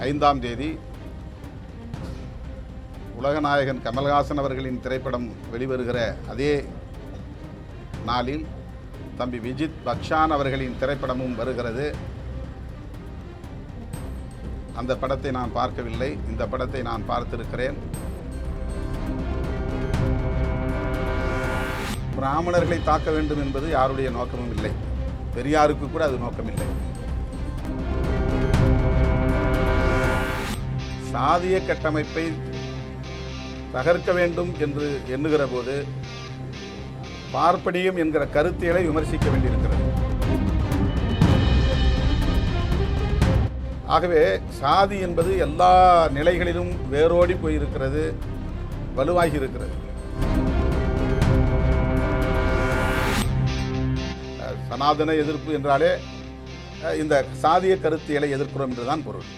ஐந்தாம் தேதி உலகநாயகன் கமல்ஹாசன் அவர்களின் திரைப்படம் வெளிவருகிற அதே நாளில் தம்பி விஜித் பக்ஷான் அவர்களின் திரைப்படமும் வருகிறது. அந்த படத்தை நான் பார்க்கவில்லை. இந்த படத்தை நான் பார்த்திருக்கிறேன். பிராமணர்களை தாக்க வேண்டும் என்பது யாருடைய நோக்கமும் இல்லை. பெரியாருக்கு கூட அது நோக்கமில்லை. சாதிய கட்டமைப்பை தகர்க்க வேண்டும் என்று எண்ணுகிற போது பார்ப்பனியம் என்கிற கருத்தியலை விமர்சிக்க வேண்டியிருக்கிறது. ஆகவே சாதி என்பது எல்லா நிலைகளிலும் வேரோடி போயிருக்கிறது வலுவாகி இருக்கிறது சனாதன எதிர்ப்பு என்றாலே இந்த சாதிய கருத்தியலை எதிர்க்கிறோம் என்றுதான் பொருள்.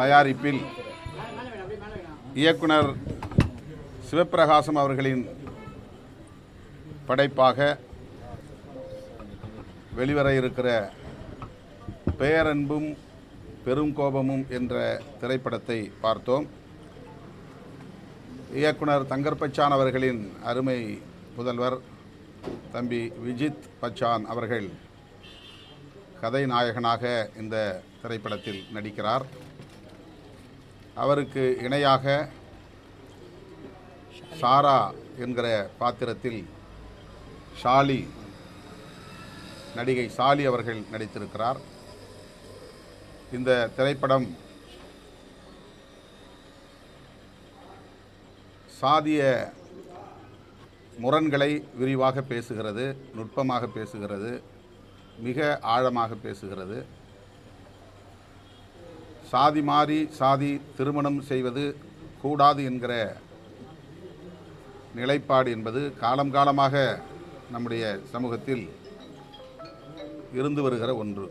தயாரிப்பில் இயக்குனர் சிவப்பிரகாசம் அவர்களின் படைப்பாக வெளிவர இருக்கிற பேரன்பும் பெரும் கோபமும் என்ற திரைப்படத்தை பார்த்தோம். இயக்குனர் தங்கர் பச்சான் அவர்களின் அருமை புதல்வர் தம்பி விஜித் பச்சான் அவர்கள் கதை நாயகனாக இந்த திரைப்படத்தில் நடிக்கிறார். அவருக்கு இணையாக சாரா என்கிற பாத்திரத்தில் ஷாலி நடிகை சாலி அவர்கள் நடித்திருக்கிறார். இந்த திரைப்படம் சாதிய முரண்களை விரிவாக பேசுகிறது நுட்பமாக பேசுகிறது மிக ஆழமாக பேசுகிறது. சாதி மாறி சாதி திருமணம் செய்வது கூடாது என்கிற நிலைப்பாடு என்பது காலம் காலமாக நம்முடைய சமூகத்தில் இருந்து வருகிற ஒன்று.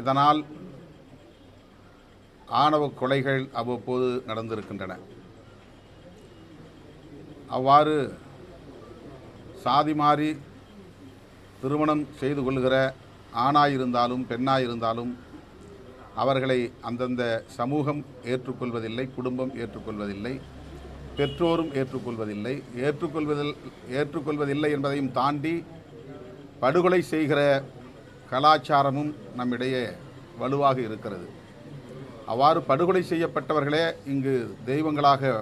இதனால் ஆணவ கொலைகள் அவ்வப்போது நடந்திருக்கின்றன. அவ்வாறு சாதி மாறி திருமணம் செய்து கொள்கிற ஆணாயிருந்தாலும் பெண்ணாயிருந்தாலும் அவர்களை அந்தந்த சமூகம் ஏற்றுக்கொள்வதில்லை குடும்பம் ஏற்றுக்கொள்வதில்லை பெற்றோரும் ஏற்றுக்கொள்வதில்லை. ஏற்றுக்கொள்வதில் ஏற்றுக்கொள்வதில்லை என்பதையும் தாண்டி படுகொலை செய்கிற கலாச்சாரமும் நம்மிடையே வலுவாக இருக்கிறது. அவ்வாறு படுகொலை செய்யப்பட்டவர்களே இங்கு தெய்வங்களாக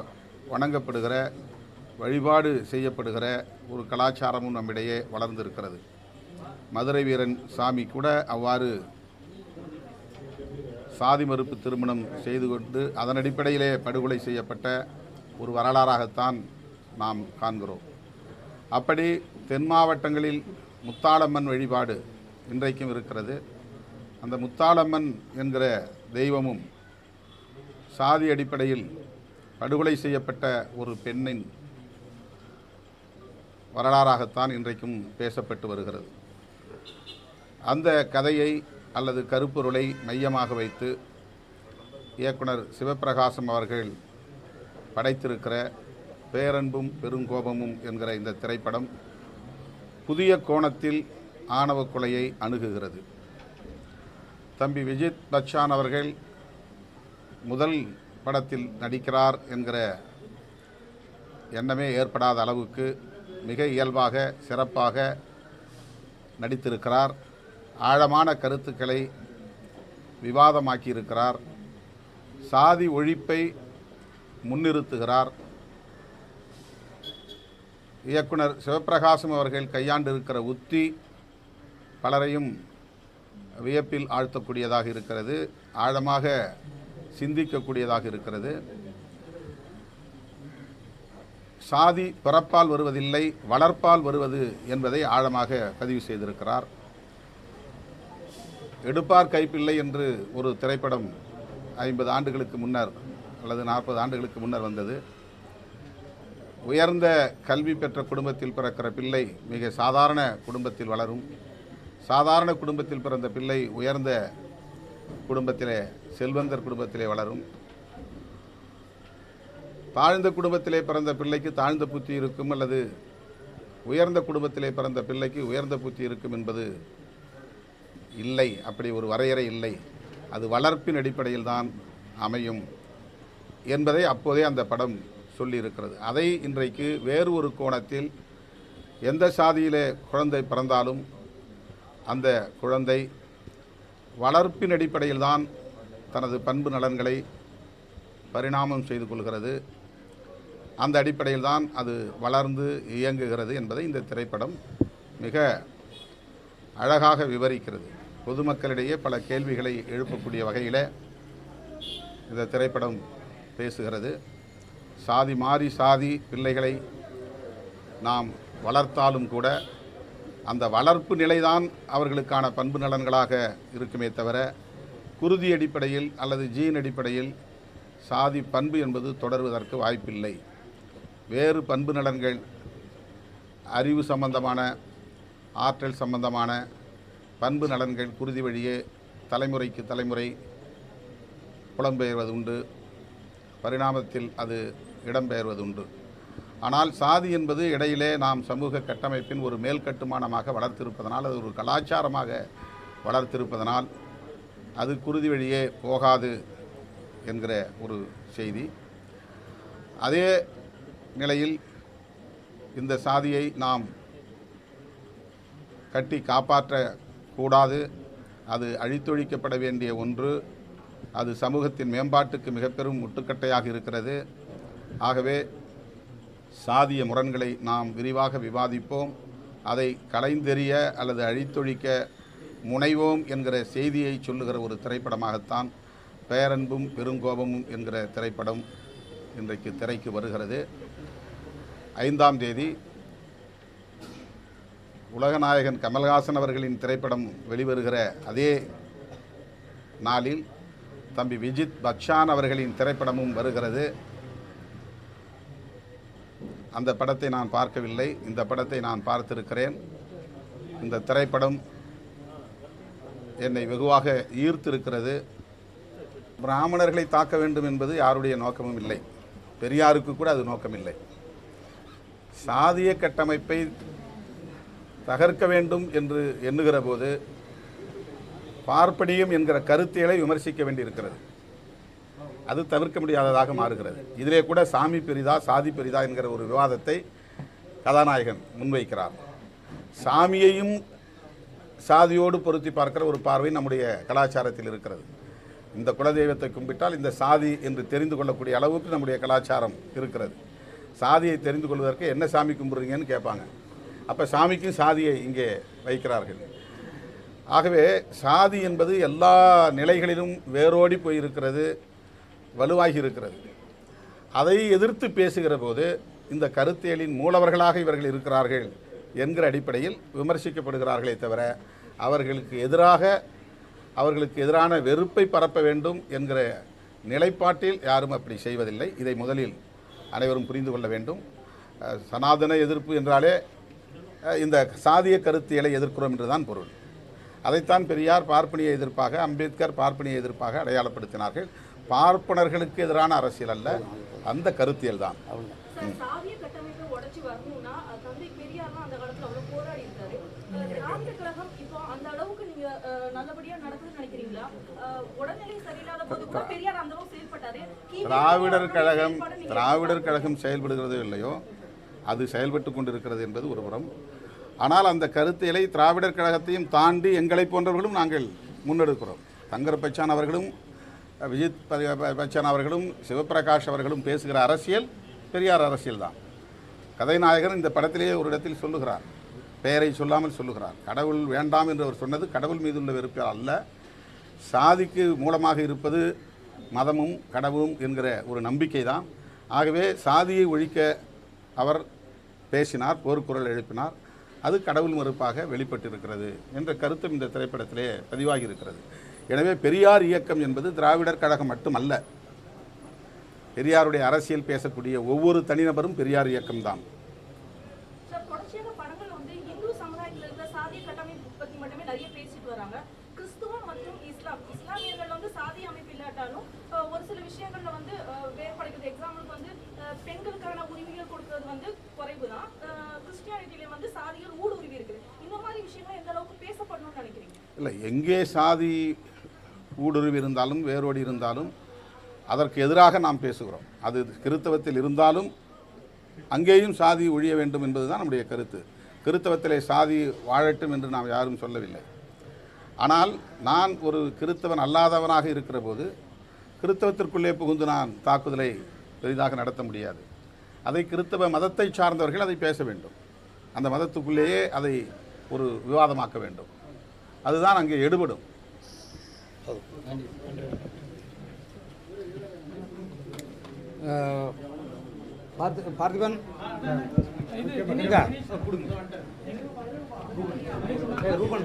வணங்கப்படுகிற வழிபாடு செய்யப்படுகிற ஒரு கலாச்சாரமும் நம்மிடையே வளர்ந்திருக்கிறது. மதுரை வீரன் சாமி கூட அவ்வாறு சாதி மறுப்பு திருமணம் செய்து கொண்டு அதன் அடிப்படையிலே படுகொலை செய்யப்பட்ட ஒரு வரலாறாகத்தான் நாம் காண்கிறோம். அப்படி தென் மாவட்டங்களில் முத்தாளம்மன் வழிபாடு இன்றைக்கும் இருக்கிறது. அந்த முத்தாளம்மன் என்கிற தெய்வமும் சாதி அடிப்படையில் படுகொலை செய்யப்பட்ட ஒரு பெண்ணின் வரலாறாகத்தான் இன்றைக்கும் பேசப்பட்டு வருகிறது. அந்த கதையை அல்லது கருப்பொருளை மையமாக வைத்து இயக்குனர் சிவப்பிரகாசம் அவர்கள் படைத்திருக்கிற பேரன்பும் பெருங்கோபமும் என்கிற இந்த திரைப்படம் புதிய கோணத்தில் ஆணவ கொலையை அணுகுகிறது. தம்பி விஜித் பச்சான் அவர்கள் முதல் படத்தில் நடிக்கிறார் என்கிற எண்ணமே ஏற்படாத அளவுக்கு மிக இயல்பாக சிறப்பாக நடித்திருக்கிறார். ஆழமான கருத்துக்களை விவாதமாக்கியிருக்கிறார். சாதி ஒழிப்பை முன்னிறுத்துகிறார். இயக்குனர் சிவபிரகாசம் அவர்கள் கையாண்டிருக்கிற உத்தி பலரையும் வியப்பில் ஆழ்த்தக்கூடியதாக இருக்கிறது. ஆழமாக சிந்திக்கக்கூடியதாக இருக்கிறது. சாதி பிறப்பால் வருவதில்லை வளர்ப்பால் வருவது என்பதை ஆழமாக பதிவு செய்திருக்கிறார். எடுப்பார் கைப்பிள்ளை என்று ஒரு திரைப்படம் ஐம்பது ஆண்டுகளுக்கு முன்னர் அல்லது நாற்பது ஆண்டுகளுக்கு முன்னர் வந்தது. உயர்ந்த கல்வி பெற்ற குடும்பத்தில் பிறக்கிற பிள்ளை மிக சாதாரண குடும்பத்தில் வளரும். சாதாரண குடும்பத்தில் பிறந்த பிள்ளை உயர்ந்த குடும்பத்திலே செல்வந்தர் குடும்பத்திலே வளரும். தாழ்ந்த குடும்பத்திலே பிறந்த பிள்ளைக்கு தாழ்ந்த புத்தி இருக்கும் அல்லது உயர்ந்த குடும்பத்திலே பிறந்த பிள்ளைக்கு உயர்ந்த புத்தி இருக்கும் என்பது இல்லை அப்படி ஒரு வரையறை இல்லை. அது வளர்ப்பின் அடிப்படையில் தான் அமையும் என்பதை அப்போதே அந்த படம் சொல்லியிருக்கிறது. அதை இன்றைக்கு வேறு ஒரு கோணத்தில் எந்த சாதியிலே குழந்தை பிறந்தாலும் அந்த குழந்தை வளர்ப்பின் அடிப்படையில் தான் தனது பண்பு நலன்களை பரிணாமம் செய்து கொள்கிறது. அந்த அடிப்படையில் தான் அது வளர்ந்து இயங்குகிறது என்பதை இந்த திரைப்படம் மிக அழகாக விவரிக்கிறது. பொதுமக்களிடையே பல கேள்விகளை எழுப்பக்கூடிய வகையில் இந்த திரைப்படம் பேசுகிறது. சாதி மாறி சாதி பிள்ளைகளை நாம் வளர்த்தாலும் கூட அந்த வளர்ப்பு நிலைதான் அவர்களுக்கான பண்பு நலன்களாக இருக்குமே தவிர குருதி அடிப்படையில் அல்லது ஜீன் அடிப்படையில் சாதி பண்பு என்பது தொடர்வதற்கு வாய்ப்பில்லை. வேறு பண்பு நலன்கள் அறிவு சம்பந்தமான ஆற்றல் சம்பந்தமான பண்பு நலன்கள் குருதி வழியே தலைமுறைக்கு தலைமுறை புலம்பெயர்வது உண்டு. பரிணாமத்தில் அது இடம்பெயர்வதுண்டு ஆனால் சாதி என்பது இடையிலே நாம் சமூக கட்டமைப்பின் ஒரு மேல் கட்டுமானமாக வளர்த்திருப்பதனால் அது ஒரு கலாச்சாரமாக வளர்த்திருப்பதனால் அது குருதி வழியே போகாது என்கிற ஒரு செய்தி. அதே நிலையில் இந்த சாதியை நாம் கட்டி காப்பாற்ற கூடாது. அது அழித்தொழிக்கப்பட வேண்டிய ஒன்று. அது சமூகத்தின் மேம்பாட்டுக்கு மிக பெரும் முட்டுக்கட்டையாக இருக்கிறது. ஆகவே சாதிய முரண்களை நாம் விரிவாக விவாதிப்போம். அதை கலைந்தெறிய அல்லது அழித்தொழிக்க முனைவோம் என்கிற செய்தியை சொல்லுகிற ஒரு திரைப்படமாகத்தான் பேரன்பும் பெருங்கோபமும் என்கிற திரைப்படம் இன்றைக்கு திரைக்கு வருகிறது. ஐந்தாம் தேதி உலகநாயகன் கமல்ஹாசன் அவர்களின் திரைப்படம் வெளிவருகிற அதே நாளில் தம்பி விஜித் பக்ஷான் அவர்களின் திரைப்படமும் வருகிறது. அந்த படத்தை நான் பார்க்கவில்லை. இந்த படத்தை நான் பார்த்திருக்கிறேன். இந்த திரைப்படம் என்னை வெகுவாக ஈர்த்திருக்கிறது. பிராமணர்களை தாக்க வேண்டும் என்பது யாருடைய நோக்கமும் இல்லை. பெரியாருக்கு கூட அது நோக்கமில்லை. சாதிய கட்டமைப்பை தகர்க்க வேண்டும் என்று எண்ணுகிற போது பார்ப்பனியம் என்கிற கருத்தியலை விமர்சிக்க வேண்டியிருக்கிறது. அது தவிர்க்க முடியாததாக மாறுகிறது. இதிலே கூட சாமி பெரிதா சாதி பெரிதா என்கிற ஒரு விவாதத்தை கதாநாயகன் முன்வைக்கிறார். சாமியையும் சாதியோடு பொருத்தி பார்க்கிற ஒரு பார்வை நம்முடைய கலாச்சாரத்தில் இருக்கிறது. இந்த குலதெய்வத்தை கும்பிட்டால் இந்த சாதி என்று தெரிந்து கொள்ளக்கூடிய அளவுக்கு நம்முடைய கலாச்சாரம் இருக்கிறது. சாதியை தெரிந்து கொள்வதற்கு என்ன சாமி கும்பிட்றீங்கன்னு கேட்பாங்க. அப்போ சாமிக்கும் சாதியை இங்கே வைக்கிறார்கள். ஆகவே சாதி என்பது எல்லா நிலைகளிலும் வேரோடி போயிருக்கிறது வலுவாகி இருக்கிறது. அதை எதிர்த்து பேசுகிற போது இந்த கருத்தியலின் மூலவர்களாக இவர்கள் இருக்கிறார்கள் என்கிற அடிப்படையில் விமர்சிக்கப்படுகிறார்களே தவிர அவர்களுக்கு எதிராக அவர்களுக்கு எதிரான வெறுப்பை பரப்ப வேண்டும் என்கிற நிலைப்பாட்டில் யாரும் அப்படி செய்வதில்லை. இதை முதலில் அனைவரும் புரிந்து கொள்ள வேண்டும். சனாதன எதிர்ப்பு என்றாலே இந்த சாதிய கருத்தியலை எதிர்க்கிறோம் என்றுதான் பொருள். அதைத்தான் பெரியார் பார்ப்பனிய எதிர்ப்பாக அம்பேத்கர் பார்ப்பனிய எதிர்ப்பாக அடையாளப்படுத்தினார்கள். பார்ப்பனர்களுக்கு எதிரான அரசியல் அல்ல அந்த கருத்தியல் தான். திராவிடர் கழகம் திராவிடர் கழகம் செயல்படுகிறதோ இல்லையோ அது செயல்பட்டு கொண்டிருக்கிறது என்பது ஒரு புறம் ஆனால் அந்த கருத்தியலை திராவிடர் கழகத்தையும் தாண்டி எங்களை போன்றவர்களும் நாங்கள் முன்னெடுக்கிறோம். தங்கர் பச்சான் அவர்களும் விஜித் பச்சான் ப- அவர்களும் சிவபிரகாஷ் அவர்களும் பேசுகிற அரசியல் பெரியார் அரசியல் தான். கதைநாயகன் இந்த படத்திலேயே ஒரு இடத்தில் சொல்லுகிறார் பெயரை சொல்லாமல் சொல்லுகிறார். கடவுள் வேண்டாம் என்று அவர் சொன்னது கடவுள் மீது உள்ள வெறுப்பால் அல்ல. சாதிக்கு மூலமாக இருப்பது மதமும் கடவுளும் என்கிற ஒரு நம்பிக்கை தான். ஆகவே சாதியை ஒழிக்க அவர் பேசினார் போர்க்குரல் எழுப்பினார். அது கடவுள் மறுப்பாக வெளிப்பட்டிருக்கிறது என்ற கருத்தும் இந்த திரைப்படத்திலே பதிவாகி இருக்கிறது எனவே பெரியார் இயக்கம் என்பது திராவிடர் கழகம் மட்டுமல்ல. பெரியாருடைய அரசியல் பேசக்கூடிய ஒவ்வொரு தனிநபரும் பெரியார் இயக்கம்தான். இல்லை எங்கே சாதி ஊடுருவி இருந்தாலும் வேரோடி இருந்தாலும் அதற்கு எதிராக நாம் பேசுகிறோம். அது கிறித்தவத்தில் இருந்தாலும் அங்கேயும் சாதி ஒழிய வேண்டும் என்பதுதான் நம்முடைய கருத்து. கிறித்தவத்திலே சாதி வாழட்டும் என்று நாம் யாரும் சொல்லவில்லை. ஆனால் நான் ஒரு கிறித்தவன் அல்லாதவனாக இருக்கிற போது கிறித்தவத்திற்குள்ளே புகுந்து நான் தாக்குதலை பெரிதாக நடத்த முடியாது. அதை கிறித்தவ மதத்தை சார்ந்தவர்கள் அதை பேச வேண்டும். அந்த மதத்துக்குள்ளேயே அதை ஒரு விவாதமாக்க வேண்டும். அதுதான் அங்கே எடுபடும். பார்த்திபன்? ரூபன்.